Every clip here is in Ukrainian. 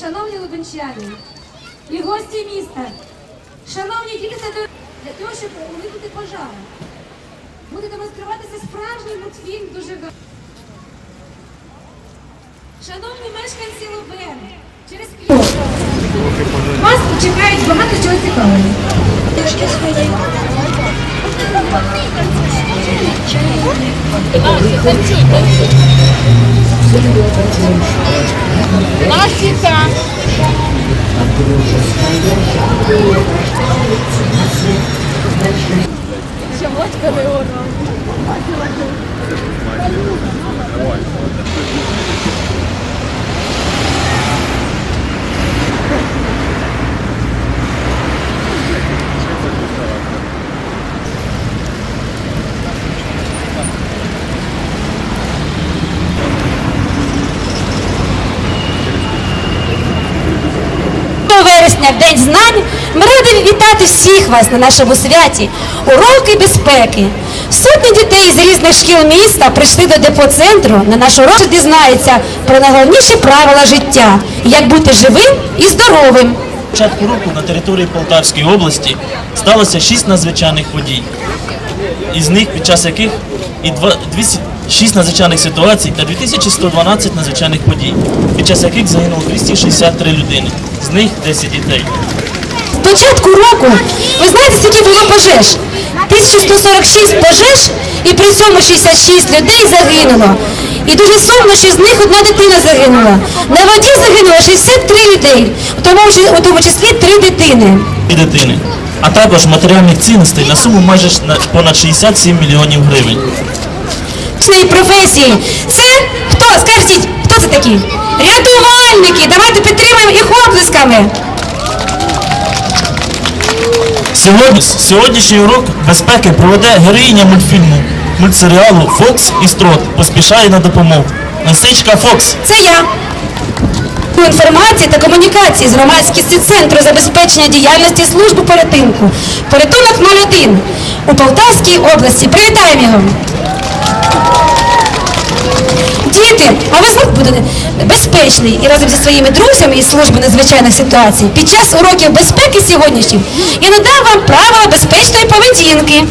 шановні лубенчани і гості міста, шановні діти дорослі, для того, щоб уникнути пожару, буде демонструватися справжній мультфільм дуже га- Шановні мешканці Лубен, через кілька вас чекають багато чого цікавого. Классика. Щелочка не урвала. вересня, в День знань, ми раді вітати всіх вас на нашому святі уроки безпеки. Сотні дітей з різних шкіл міста прийшли до депоцентру на наш урок, що дізнаються про найголовніші правила життя, як бути живим і здоровим. початку року на території Полтавської області сталося шість надзвичайних подій. Із них, під час яких і два- 200 шість надзвичайних ситуацій та 2112 надзвичайних подій, під час яких загинуло 263 людини, з них 10 дітей. Початку року ви знаєте, скільки було пожеж? 1146 пожеж і при цьому 66 людей загинуло. І дуже сумно, що з них одна дитина загинула. На воді загинуло 63 людей, у тому, у тому числі 3 дитини. і дитини, а також матеріальних цінностей на суму майже понад 67 мільйонів гривень. Цієї професії. Це хто? Скажіть, хто це такі? Рятувальники! Давайте підтримаємо їх оплесками. Сьогодні, сьогоднішній урок безпеки проведе героїня мультфільму, мультсеріалу Фокс і Строт поспішає на допомогу. Лисичка Фокс. Це я. У Інформації та комунікації з громадськості Центру забезпечення діяльності служби порятунку. Порятунок 01 у Полтавській області. Привітаємо його. Діти, а ви знов будете безпечні і разом зі своїми друзями із служби надзвичайних ситуацій під час уроків безпеки сьогоднішніх я надам вам правила безпечної поведінки.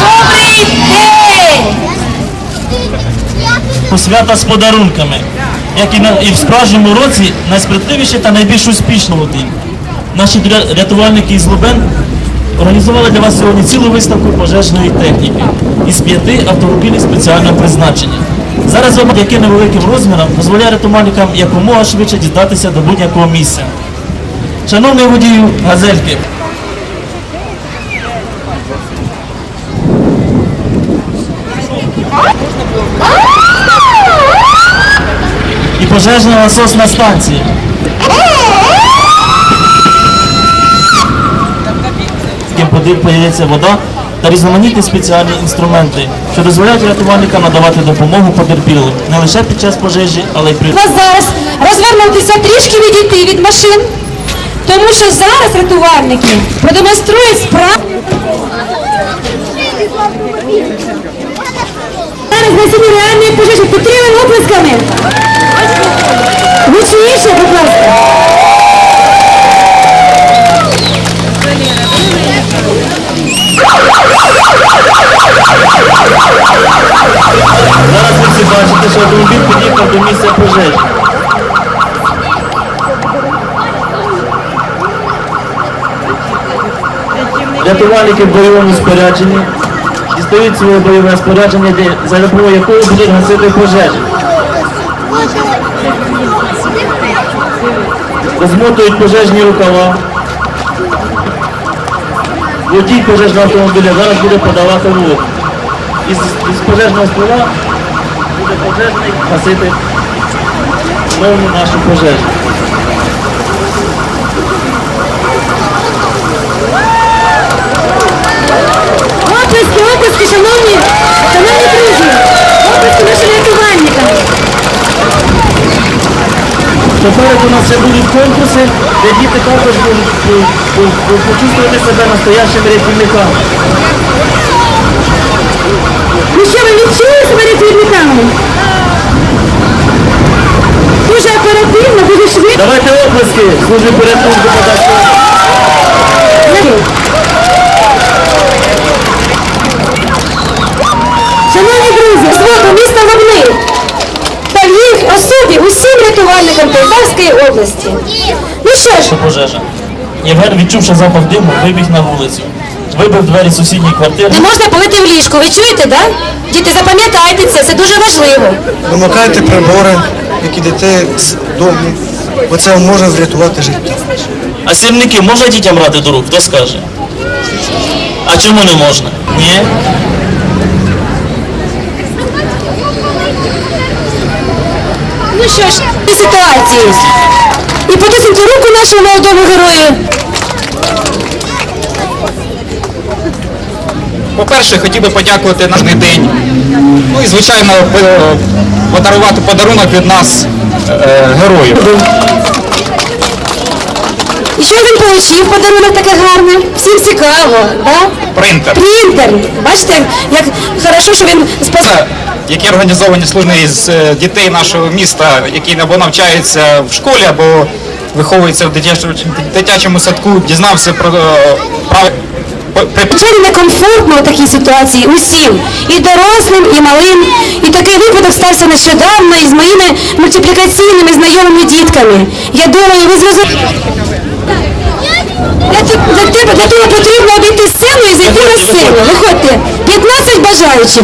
Добрий день! Свята з подарунками, як і, на, і в справжньому році найспритливіші та найбільш успішні молоді. Наші рятувальники із Лубен організували для вас сьогодні цілу виставку пожежної техніки із п'яти автомобілів спеціального призначення. Зараз вам, яким невеликим розміром, дозволяє рятувальникам якомога швидше дістатися до будь-якого місця. Шановний водію газельки, і пожежна насосна станція. яким поди- подається вода та різноманітні спеціальні інструменти, що дозволяють рятувальникам надавати допомогу потерпілим не лише під час пожежі, але й при вас зараз розвернутися трішки відійти від машин, тому що зараз рятувальники продемонструють справу. Зараз ви всі бачите, що автомобіль під'їхав до місця пожежі. Рятувальники в бойовому спорядженні дістають своє бойове спорядження, за допомогою якого будуть гасити пожежі. Розмотують пожежні рукава. Водій пожежного автомобіля зараз буде подавати воду. Із, із пожежного ствола буде пожежний гасити знову нашу пожежу. Оплески, оплески, шановні, шановні друзі. Оплески нашим рятувальникам. Попереду у нас ще будуть конкурси, де діти також по- почувствувати себе настоящими рятівниками. Ну що, ви відчули себе рятівниками? Дуже оперативно оплески служби порятунку Полтавської Шановні друзі, зводу міста Лубни та в їх особі усім рятувальникам Полтавської області. Ну що ж, пожежа. Євген, відчувши запах диму, вибіг на вулицю. Вибив двері сусідньої квартири. не можна палити в ліжку, ви чуєте, да? Діти, запам'ятайте це, це дуже важливо. Вимикайте прибори, які йдете з дому, бо це може врятувати життя. А сірники можна дітям брати до рук? Хто скаже? А чому не можна? Ні? Ну що ж, ситуації. І потиснути руку нашому молодому герою. По-перше, хотів би подякувати наш день. Ну і звичайно е, подарувати подарунок від нас е, герою. І що він отримав подарунок таке гарне? Всім цікаво, да? Принтер. Принтер. Бачите, як хорошо, що він спас. Які організовані служби із е, дітей нашого міста, які або навчаються в школі, або виховуються в дитячому, дитячому садку, дізнався про е, Звичайно, некомфортно у такій ситуації усім, і дорослим, і малим. І такий випадок стався нещодавно із моїми мультиплікаційними знайомими дітками. Я думаю, ви зрозуміли. Для, для, тебе, для того потрібно обійти сцену і зайти на сцену. Виходьте, 15 бажаючих.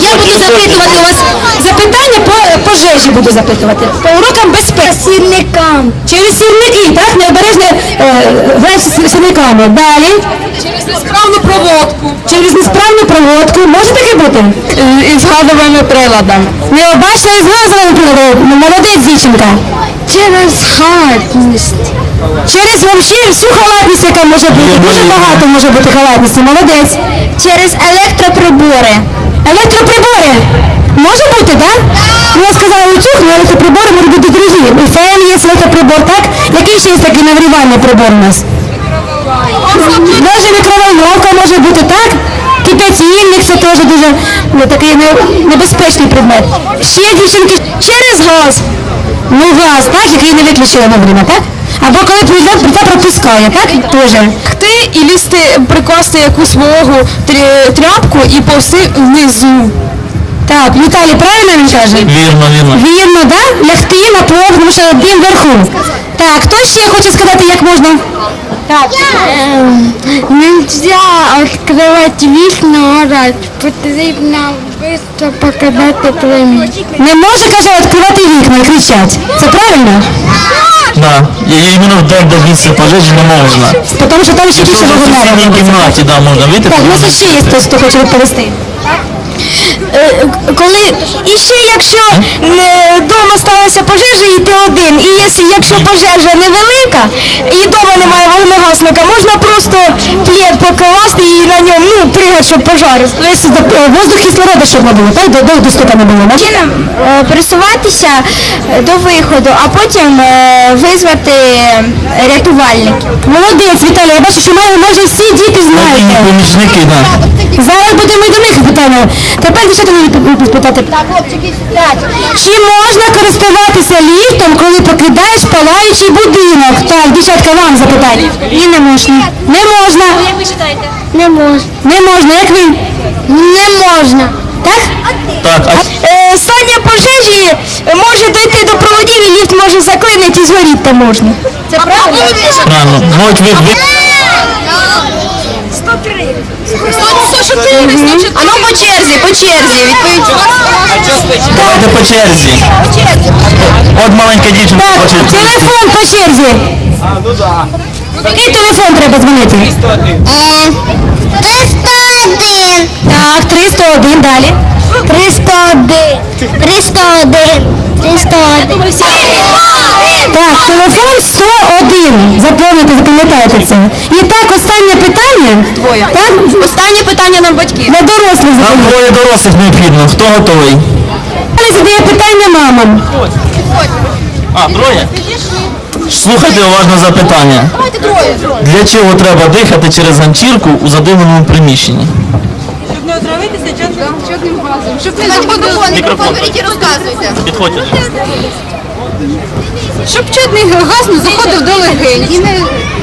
Я буду запитувати у вас запитання по пожежі буду запитувати. По урокам безпеки. Сірникам. Через сірники, так? Необережне е, граєш з сірниками. Далі. Через несправну проводку. Через несправну проводку. Може таке бути? Із газовими приладами. Необачно і з газовим приладом. Молодець дівчинка. Через халатність. Через вообще всю халатність, яка може бути. Дуже багато може бути халатності. Молодець. Через електроприбори. Електроприбори. Може бути, так? Ну, я сказала утюг, але електроприбори можуть бути другі. І фен є електроприбор, так? Який ще є такий нагрівальний прибор у нас? Даже мікроволновка може бути, так? Кипятильник це теж дуже ну, такий небезпечний предмет. Ще дівчинки через газ. Ну газ, так, який не виключили вовремя, так? Або коли плита плита пропускає, так? Тоже. Ти і лізти, прикласти якусь вологу трі- тряпку і повсти внизу. Так, Віталій, правильно він каже? Вірно, вірно. Вірно, да? Лягти на пол, тому що дим вверху. Так, хто ще хоче сказати, як можна? Так. Нельзя открывать вікна, орать. Потрібно швидко покидати приміщення. Не може, каже, відкривати вікна і кричать. Це правильно? Да. І іменно в день де місця пожежі не можна. Тому що там ще більше в вогонь. кімнаті, да, можна вийти. Так, у можна нас ще є хтось, хто хоче відповісти. Е, Коли і ще якщо вдома сталася пожежа, і ти один, і якщо, пожежа невелика, і вдома немає вогнегасника, можна просто плед покласти і на ньому ну, пригати, щоб пожар. Е, воздух кислорода, щоб не було, так? До, до доступу не було? Чином е, пересуватися е, до виходу, а потім е, визвати рятувальників. Молодець, Віталій, я бачу, що майже всі діти знають. Помічники, да. Зараз будемо і до них питання. Тепер дівчата не спитати. Чи можна користуватися ліфтом, коли покидаєш палаючий будинок? Так, дівчатка, вам запитання. Ні, не можна. Не можна. Як ви вважаєте? Не можна. Не можна. Як ви? Не можна. Так? Так, а Е, стання пожежі може дойти до проводів і ліфт може заклинити і згоріти можна. Це правильно? правильно. Можуть А ну по черзі, по черзі, відповідь. Давайте по черзі. От маленька дівчинка Так, хоче. телефон по черзі. А, ну да. Який телефон треба дзвонити? 301. Так, 301, далі. 301. 301. 301. Так, телефон 101. Запам'ятайте, запам'ятайте це. І так, останнє питання. Двоє. Так? Останнє питання нам батьків. Для дорослих Нам двоє дорослих необхідно. Хто готовий? Далі задає питання мамам. А, троє? Слухайте уважно запитання. Для чого треба дихати через ганчірку у задимленому приміщенні? Щоб не отравитися чорним газом. Щоб не Мікрофон. Підходьте. Щоб чадний газ не заходив до легень і не,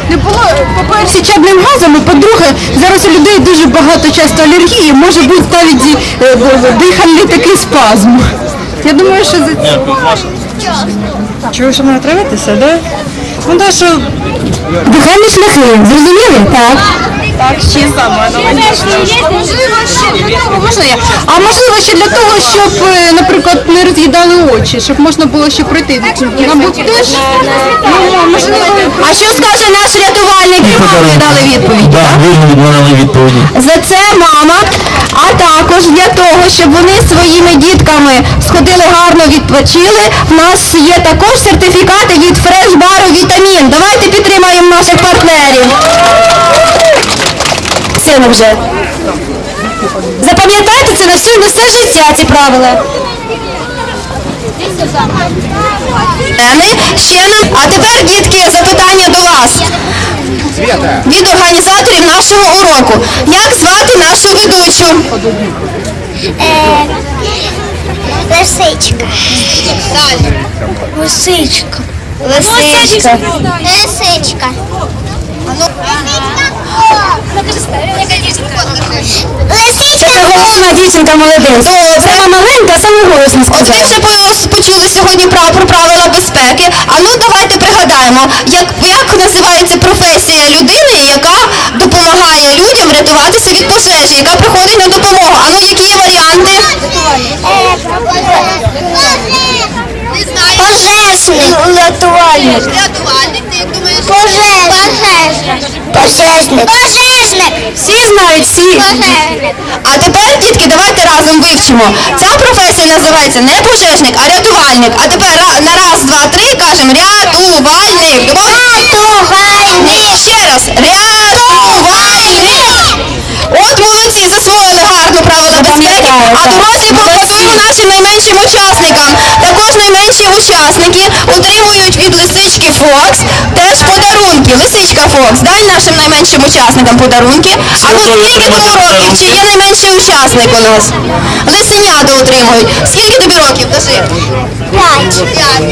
не було, по-перше, чадним газом, і по-друге, зараз у людей дуже багато часто алергії, може бути навіть і, е, дихальний такий спазм. Я думаю, що за ваша. Чого, що мене травитися, да? Ну так, що Дихальні шляхи, зрозуміли? Так. Так, ще саме Можливо, для того, можна я? А можливо, ще для того, щоб, е, наприклад, не роз'їдали очі, щоб можна було ще пройти. Мабуть, теж, ну, можливо, А що скаже наш рятувальник? Мамі дали відповідь. Так, відмовили відповіді. За це мама, а також для того, щоб вони своїми дітками сходили гарно відпочили. В нас є також сертифікати від фреш-бару Вітамін. Давайте підтримаємо наших партнерів. Сину вже. Запам'ятайте це на всю на все життя ці правила. Не. А тепер, дітки, запитання до вас. Від організаторів нашого уроку. Як звати нашу ведучу? Лисичка. Лисичка. Лисичка. Лисичка. Це голосна дівчинка молодець. Сама маленька, саме голосно От ви вже по- почули сьогодні про, про правила безпеки. А ну давайте пригадаємо, як, як називається професія людини, яка допомагає людям рятуватися від пожежі, яка приходить на допомогу. А ну які є варіанти? Пожежник. Рятувальник. Пожежник. Пожежник. Пожежник. Всі знають, всі. Пожежник. А тепер, дітки, давайте разом вивчимо. Ця професія називається не пожежник, а рятувальник. А тепер на раз, два, три кажемо рятувальник. Рятувальник. Ще раз. Рятувальник. От правила безпеки. А дорослі поаплодуємо нашим найменшим учасникам. Також найменші учасники отримують від лисички Фокс теж подарунки. Лисичка Фокс, дай нашим найменшим учасникам подарунки. А ну скільки тобі років? Чи є найменший учасник у нас? Лисенята отримують. Скільки тобі років? Кажи. П'ять. П'ять.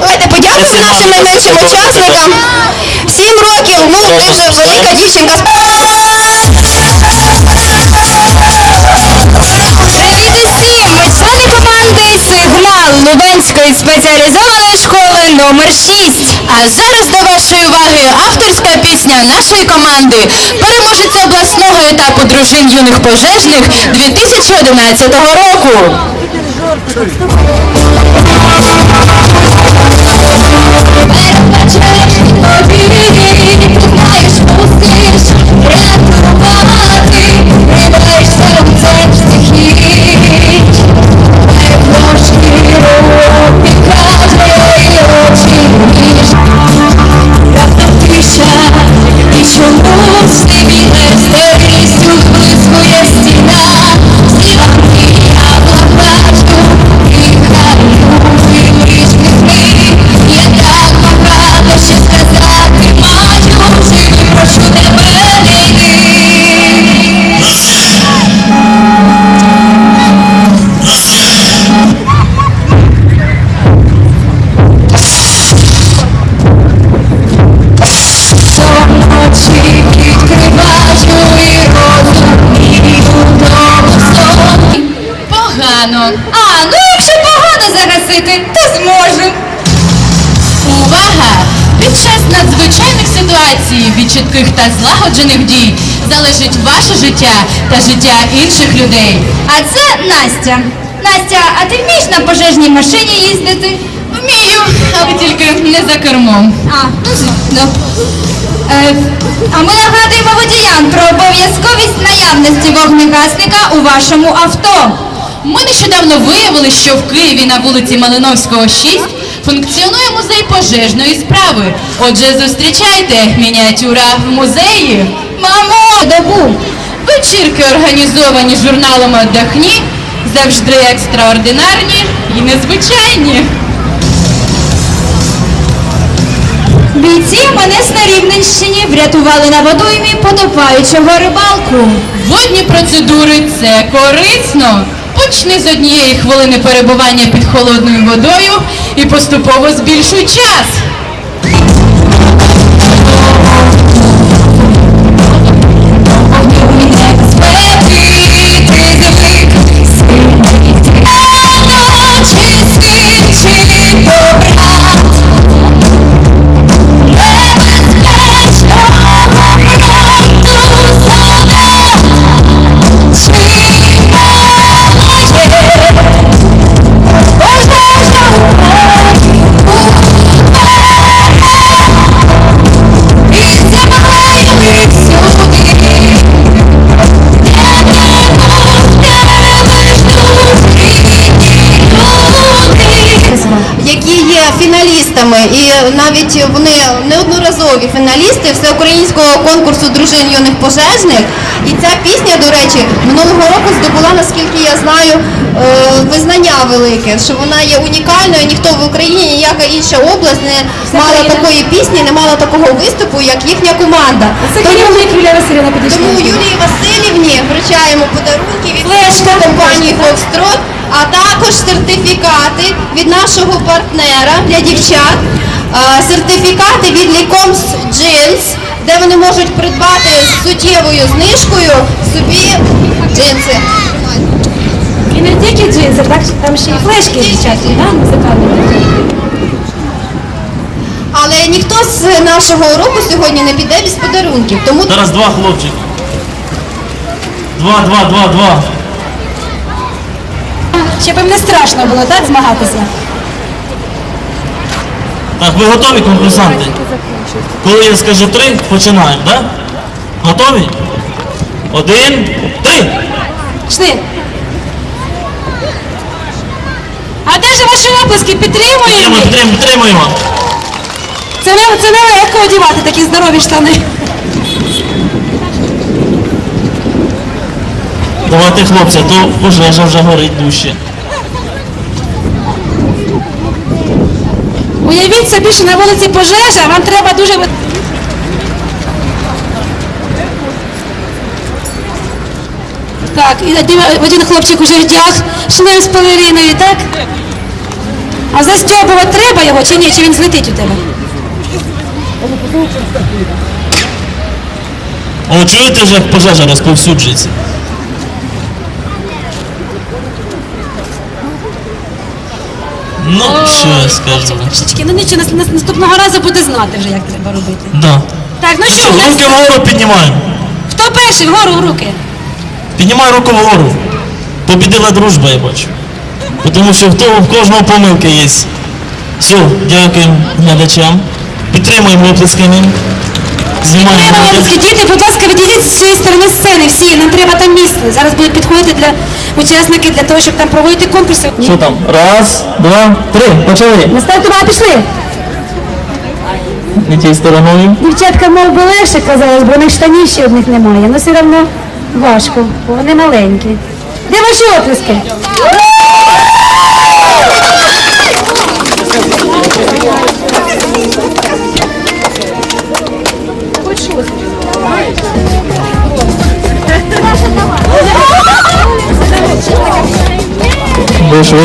Давайте подякуємо нашим найменшим учасникам. Сім років, ну ти вже велика дівчинка. Лубенської спеціалізованої школи номер 6. А зараз до вашої уваги авторська пісня нашої команди, переможеця обласного етапу дружин юних пожежних 2011 року. Тримаєш серце стихій. Трошки руки каже очі ніж. Раптом Під час надзвичайних ситуацій, від чітких та злагоджених дій залежить ваше життя та життя інших людей. А це Настя. Настя, а ти вмієш на пожежній машині їздити? Вмію, але тільки не за кермом. А, ну. Е, а ми нагадуємо водіям про обов'язковість наявності вогнегасника у вашому авто. Ми нещодавно виявили, що в Києві на вулиці Малиновського 6 функціонує музей пожежної справи. Отже, зустрічайте мініатюра в музеї. Мамо, добу! Вечірки організовані журналом «Отдохні» завжди екстраординарні і незвичайні. Бійці мене на Рівненщині врятували на водоймі потопаючого рибалку. Водні процедури це корисно. Почни з однієї хвилини перебування під холодною водою і поступово збільшуй час. Навіть вони неодноразові фіналісти всеукраїнського конкурсу дружин юних пожежних. І ця пісня, до речі, минулого року здобула, наскільки я знаю, е, визнання велике, що вона є унікальною. Ніхто в Україні, ніяка інша область не мала такої пісні, не мала такого виступу, як їхня команда. Тому Юлії Васильівні вручаємо подарунки від компанії Фокстрот, а також сертифікати від нашого партнера для дівчат. А, Сертифікати від Лікомс Джинс, де вони можуть придбати з суттєвою знижкою собі джинси. І не тільки джинси, так там ще й флешки дівчатки, да, музикальні. Але ніхто з нашого уроку сьогодні не піде без подарунків. Тому Зараз два хлопчики. Два, два, два, два. Щоб їм не страшно було, так, змагатися? Так, ви готові, конкурсанти? Коли я скажу три, починаємо, так? Готові? Один, три. Пішли. А де ж ваші оплески? Підтримуємо? Підтримуємо, підтримуємо. Це не, це не легко одягати такі здорові штани. Давайте, хлопці, то пожежа вже горить дужче. Уявіть собі, що на вулиці пожежа, вам треба дуже... Так, і один, хлопчик уже вдяг шлем з пелериною, так? А застьобувати треба його чи ні? Чи він злетить у тебе? О, чуєте вже, пожежа розповсюджується? Ну, що я скажу? Трішечки, ну нічого, нас- нас- наступного разу буде знати вже, як треба робити. Да. Так, ну що, у нас... Руки вгору піднімаємо. хто перший? Вгору в руки. Піднімай руку вгору. Побідила дружба, я бачу. Тому що в того в кожного помилки є. Все, дякуємо глядачам. Підтримуємо оплесками. Відео. Діти, будь ласка, відійдіть з цієї сторони сцени, всі, нам треба там місце. Зараз будуть підходити для учасників для того, щоб там проводити конкурси. Що там? Раз, два, три. Почали. Наставте два пішли. Не тією стороною. Дівчатка мов би легше казалось, бо у них штанів ще одних немає, але все одно важко, бо вони маленькі. Де ваші оплески? Ви ж,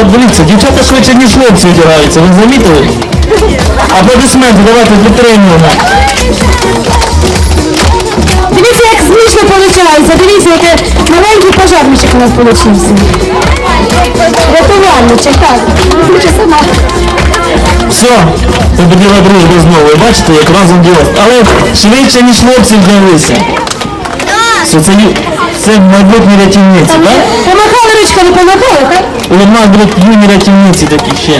о, дивіться, дівчата швидше, ніж хлопці одягаються, ви замітили? Аплодисменти, давайте підтримуємо. Дивіться, як смішно виходить. Дивіться, який маленький пожарничок у нас вийшов. Рятувальничок, так. Лучше сама. Все, побудила дружба знову. І Бачите, як разом діло. Але швидше, ніж хлопці вдалися. Це, це, ю- це майбутні рятівниці, так? Помахали ручками, помахали, так? У нас будуть юні рятівниці такі ще.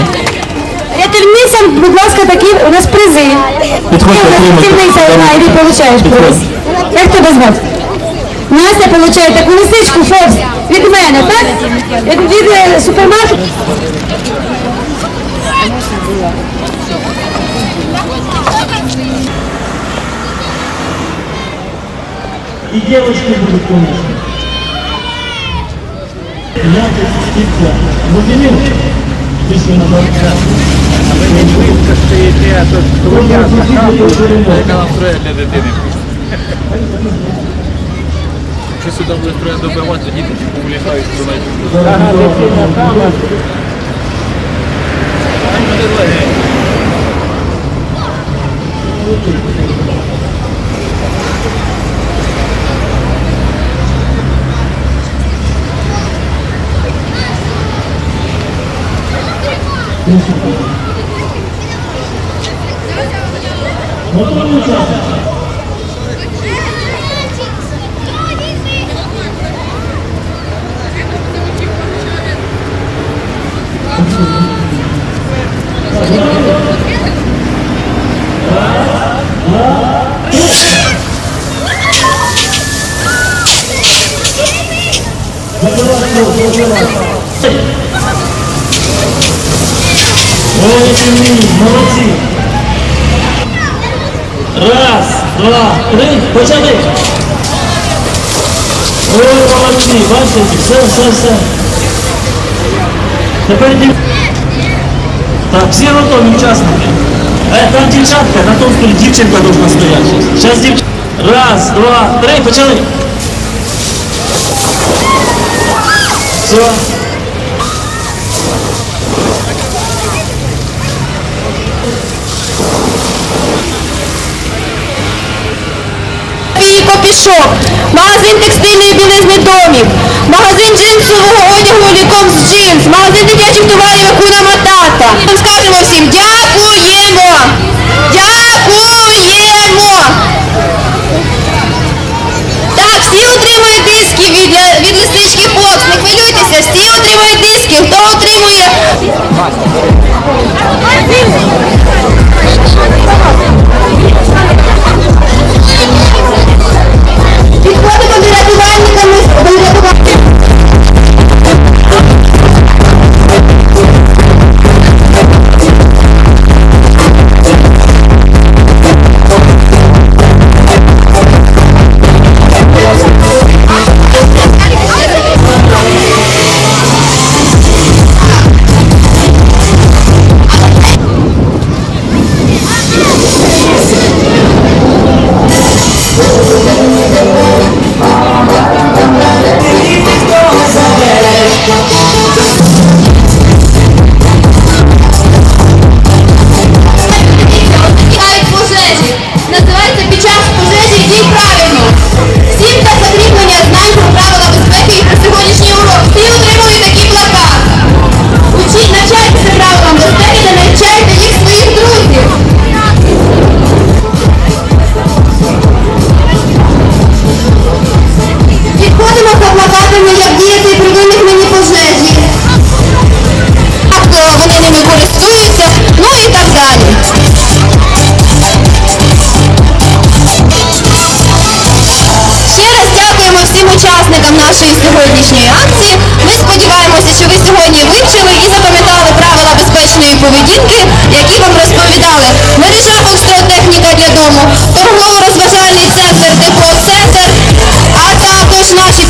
Рятівницям, будь ласка, такі у нас призи. Підходьте, Ти у нас отримуйте. рятівниця одна, і ти получаєш приз. Як тебе звати? Настя получає таку лисичку, Фокс, від мене, так? Від, від е, супермаркету. И девочки будут, Конечно. Я птица. Владимир, вышли на дорогу. Якщо сюди буде троє добивати, діти повлігають, то навіть Motor uçağı. Молодці, молодці. Раз, два, три, почали. Ой, молодці, бачите, все, все, все. Тепер дів... Так, всі готові учасники. Е, там дівчатка, на тому столі дівчинка должна стояти. Зараз дівчинка. Раз, два, три, почали. Все. Твій копішок, магазин текстильної білизни домів, магазин джинсового одягу ліком з джинс, магазин дитячих товарів Акуна Матата. Скажемо вивчили і запам'ятали правила безпечної поведінки, які вам розповідали. Мережа електротехніка для дому, торгово-розважальний центр, теплоцентр, а також наші